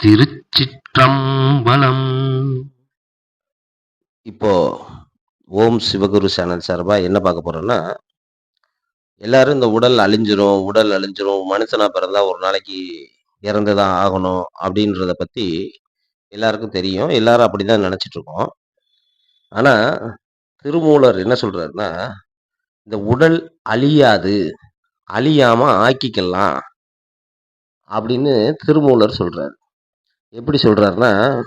திருச்சிற்றம்பலம். இப்போ ஓம் சிவகுரு சேனல் சார்பா என்ன பார்க்க போறோம்னா எல்லாரும் இந்த உடல் அழிஞ்சிரும் உடல் அழிஞ்சிரும் மனுஷனா பிறந்தா ஒரு நாளைக்கு இறந்துதான் ஆகணும் அப்படின்றத பத்தி எல்லாருக்கும் தெரியும். எல்லாரும் அப்படிதான் நினைச்சிட்டு இருக்கோம் ஆனா திருமூலர் என்ன சொல்றாருன்னா இந்த உடல் அழியாது அழியாம ஆக்கிக்கலாம் அப்படின்னு திருமூலர் சொல்றாரு. எப்படி சொல்றாருன்னா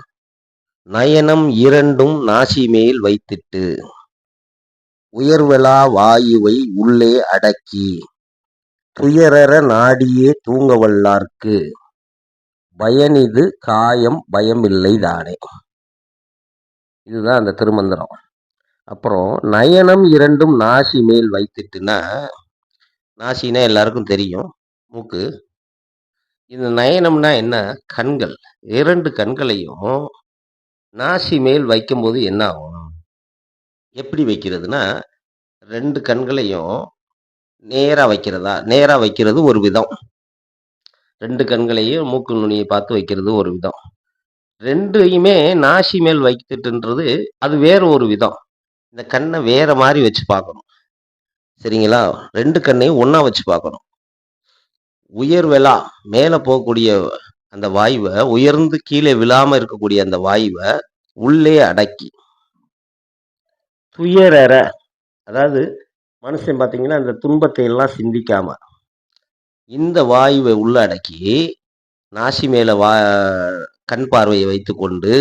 நயனம் இரண்டும் நாசி மேல் வைத்திட்டு உயர்வலா வாயுவை உள்ளே அடக்கி துயரற நாடியே தூங்க வல்லார்க்கு பயனிது காயம் பயமில்லை தானே. இதுதான் அந்த திருமந்திரம். அப்புறம் நயனம் இரண்டும் நாசி மேல் வைத்துட்டுனா நாசினா எல்லாருக்கும் தெரியும் மூக்கு. இந்த நயனம்னா என்ன? கண்கள். இரண்டு கண்களையும் நாசி மேல் வைக்கும்போது என்ன ஆகும்? எப்படி வைக்கிறதுனா ரெண்டு கண்களையும் நேராக வைக்கிறதா? நேராக வைக்கிறது ஒரு விதம். ரெண்டு கண்களையும் மூக்கு நுனியை பார்த்து வைக்கிறது ஒரு விதம். ரெண்டையுமே நாசி மேல் வைத்துட்டுன்றது அது வேற ஒரு விதம். இந்த கண்ணை வேற மாதிரி வச்சு பார்க்கணும். சரிங்களா? ரெண்டு கண்ணையும் ஒன்றா வச்சு பார்க்கணும். உயர்வெலா மேலே போகக்கூடிய அந்த வாயுவை உயர்ந்து கீழே விழாம இருக்கக்கூடிய அந்த வாயுவை உள்ளே அடக்கி. துயரற அதாவது மனுஷன் பார்த்தீங்கன்னா அந்த துன்பத்தை எல்லாம் சிந்திக்காம இந்த வாயுவை உள்ள அடக்கி நாசி மேல வா கண் பார்வையை வைத்துக்கொண்டு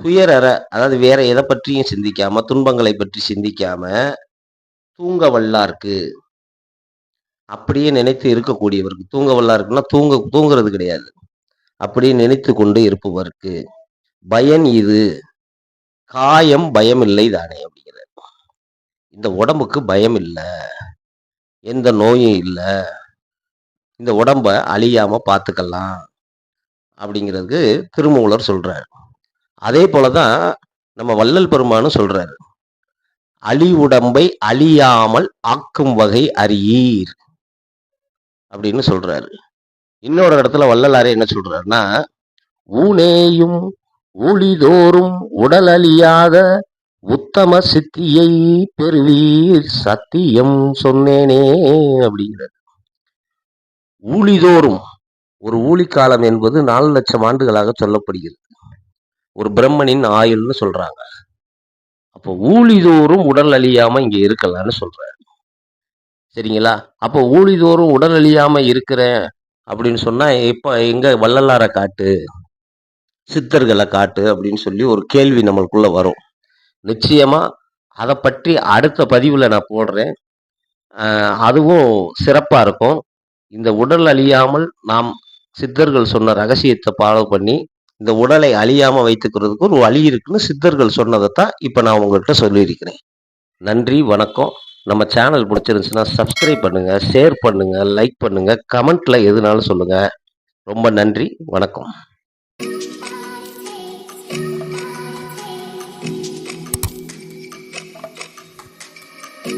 துயரற அதாவது வேற எதை பற்றியும் சிந்திக்காம துன்பங்களை பற்றி சிந்திக்காம தூங்க வல்லாருக்கு அப்படியே நினைத்து இருக்கக்கூடியவருக்கு தூங்க வல்லாருக்குன்னா தூங்க தூங்குறது கிடையாது. அப்படியே நினைத்து கொண்டு இருப்பவருக்கு பயன் இது. காயம் பயம் இல்லை தானே அப்படிங்கிறார். இந்த உடம்புக்கு பயம் இல்லை. எந்த நோயும் இல்லை. இந்த உடம்ப அழியாம பார்த்துக்கலாம் அப்படிங்கிறதுக்கு திருமூலர் சொல்றார். அதே போலதான் நம்ம வள்ளல் பெருமானும் சொல்றாரு. அழி உடம்பை அழியாமல் ஆக்கும் வகை அறியீர். அப்படின்னு சொல்றாரு. இன்னொரு இடத்துல வள்ளலாரே என்ன சொல்றாருன்னா ஊனேயும் ஊழிதோறும் உடல் அழியாத உத்தம சித்தியை பெறுவீர் சத்தியம் சொன்னேனே அப்படிங்கிறார். ஊழிதோறும் ஒரு ஊழிக்காலம் என்பது நாலு லட்சம் ஆண்டுகளாக சொல்லப்படுகிறது. ஒரு பிரம்மனின் ஆயுள்னு சொல்றாங்க. அப்போ ஊழிதோறும் உடல் அழியாம இங்க இருக்கலாம்னு சொல்றாரு. சரிங்களா? அப்போ ஊழிதோறும் உடல் அழியாமல் இருக்கிறேன் அப்படின்னு சொன்னால் இப்போ எங்கே வள்ளலாரை காட்டு சித்தர்களை காட்டு அப்படின்னு சொல்லி ஒரு கேள்வி நம்மளுக்குள்ளே வரும். நிச்சயமாக அதை பற்றி அடுத்த பதிவில் நான் போடுறேன். அதுவும் சிறப்பாக இருக்கும். இந்த உடல் அழியாமல் நாம் சித்தர்கள் சொன்ன ரகசியத்தை ஃபாலோ பண்ணி இந்த உடலை அழியாமல் வைத்துக்கிறதுக்கு ஒரு வழி இருக்குன்னு சித்தர்கள் சொன்னதை தான் இப்போ நான் உங்கள்கிட்ட சொல்லியிருக்கிறேன். நன்றி வணக்கம். நம்ம சேனல் பிடிச்சிருந்துச்சுன்னா சப்ஸ்கிரைப் பண்ணுங்கள் ஷேர் பண்ணுங்கள் லைக் பண்ணுங்கள் கமெண்ட்டில் எதுனாலும் சொல்லுங்கள் ரொம்ப நன்றி வணக்கம்.